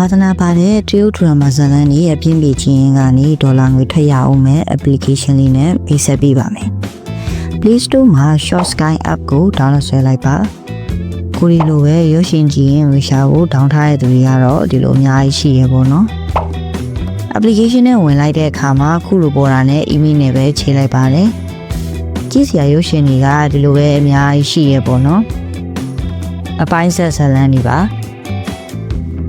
ဝါသနာပါတဲ့တရုတ်ဒရမာဇာတ်လမ်းကြီးအပြင်းပြေခြင်းကနေဒေါ်လာငွေထွက်ရအောင်မဲ့ application လေးနဲ့ပေးဆက်ပေးပါမယ် Play Store မှာ Short Sky app ကို download ဆွဲလိုက်ပါကိုရီလိုပဲရုပ်ရှင်ကြည့်ရင်ဝေရှာကိုဒေါင်းထားတဲ့သူတွေကတော့ဒီလိုအများကြီးရှိရပေါ့နော် application နဲ့ဝင်လိုက်တဲ့အခါမှာခုလိုပေါ်တာနဲ့ email နဲ့ပဲချိန်လိုက်ပါတယ်ကြည့်စရာရုပ်ရှင်တွေကဒီလိုပဲအများကြီးရှိရပေါ့နော်အပိုင်းဆက်ဇာတ်လမ်းတွေပါ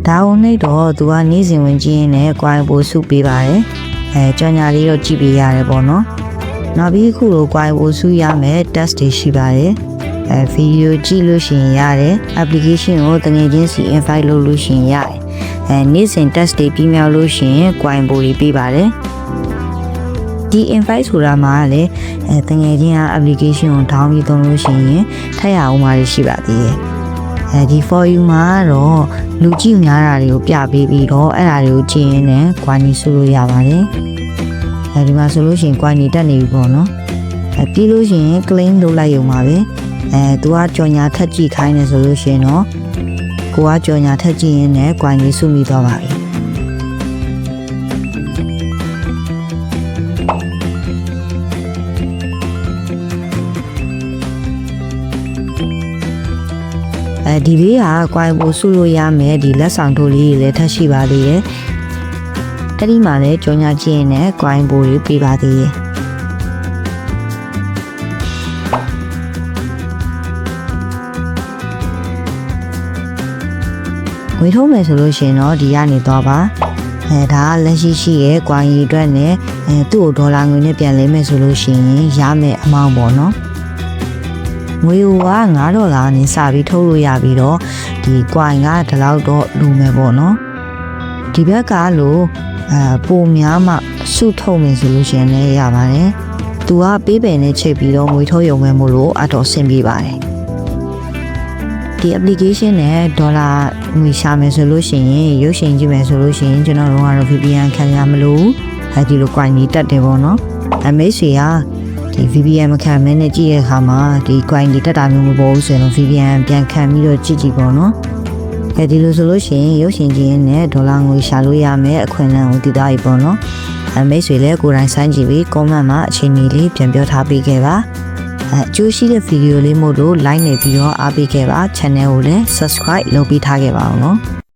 ဒါဝင်နေတော့သူကနေ့စဉ်ဝင်ကြည့်ရင်လည်း quite ပို့စုပေးပါတယ်အဲကြော်ညာလေးတော့ကြည့်ပေးရတယ်ပေါ့နော်နောက်ပြီးခုလို quite ပို့စုရမယ် test တွေရှိပါတယ်အဲဗီဒီယိုကြည့်လို့ရှိရင်ရတယ် application ကိုတငယ်ချင်းစီ invite လုပ်လို့ရှိရင်ရတယ်အဲနေ့စဉ် test တွေပြီးမြောက်လို့ရှိရင် quite ပို့တွေပေးပါတယ်ဒီ invite ဆိုတာမှာလည်းအဲတငယ်ချင်းက application ကို down ပြီးသုံးလို့ရှိရင်ထပ်ရအောင်ပါရှိပါသေးတယ် အဲဒီ for you မှာတော့လူကြည့်များတာတွေကိုပြပေးပြီးတော့အဲ့ဒါတွေကိုကြည့်ရင်းနဲ့ quite ဆိုလို့ရပါတယ်အဲဒီမှာဆိုလို့ရှိရင် quite တက်နေပြီပေါ့နော်အဲပြီးလို့ရှိရင် claim လုပ်လိုက်ရုံပါပဲအဲသူကကြော်ညာထက်ကြည့်ခိုင်းနေဆိုလို့ရှိရင်တော့ကိုကကြော်ညာထက်ကြည့်ရင်းနဲ့ quite စုမိသွားပါပြီ အဲဒီဘေးကကွိုင်ပိုစုလို့ရမယ်ဒီလက်ဆောင်တို့လေးတွေလည်းထပ်ရှိပါသေးတယ်။အဲ့ဒီမှာလည်းကြောညာချင်းနဲ့ကွိုင်ပိုတွေပြပါသေးတယ်။ဝေထုံးမယ်ဆိုလို့ရှိရင်တော့ဒီကနေသွားပါအဲဒါကလက်ရှိရှိရဲ့ကွာရီအတွက်နဲ့အဲသူ့ကိုဒေါ်လာငွေနဲ့ပြန်လဲမယ်ဆိုလို့ရှိရင်ရမယ်အမောင်းပေါ့နော် ငွေက9ဒေါ်လာနဲ့စပြီးထုတ်လို့ရပြီးတော့ဒီကွိုင်ကဒီလောက်တော့လူမယ်ပေါ့နော်ဒီဘက်ကလို့အဲပုံများမှစုထုတ်မယ်ဆိုလို့ရှိရင်လည်းရပါတယ်သူကပေးပယ်နဲ့ချိန်ပြီးတော့ငွေထုတ်ရုံပဲမို့လို့အတော့ဆင်ပြေပါတယ်ဒီ application နဲ့ဒေါ်လာငွေရှာမယ်ဆိုလို့ရှိရင်ရုပ်ရှင်ကြည့်မယ်ဆိုလို့ရှိရင်ကျွန်တော်တို့ကတော့ VPN ခံရမလို့အဲဒီလို coin ကြီးတက်တယ်ပေါ့နော်အမေဆွေက ဒီ VPN မခံမဲနဲ့ကြည့်တဲ့အခါမှာဒီ coin ကြီးတက်တာမျိုးမပေါ်ဘူးဆိုရင်တော့ VPN ပြန်ခံပြီးတော့ကြည့်ကြည့်ပေါ့နော်အဲဒီလိုဆိုလို့ရှိရင်ရုပ်ရှင်ကြည့်ရင်လည်းဒေါ်လာငွေရှာလို့ရမယ်အခွင့်အလမ်းကိုတည်သားပြီပေါ့နော်အမေဆွေလည်းကိုယ်တိုင်စမ်းကြည့်ပြီး comment မှာအချိန်ကြီးလေးပြန်ပြောထားပေးခဲ့ပါအဲအကျိုးရှိတဲ့ဗီဒီယိုလေးမို့လို့ like နေပြီးတော့အားပေးခဲ့ပါ channel ကိုလည်း subscribe လုပ်ပေးထားခဲ့ပါအောင်နော်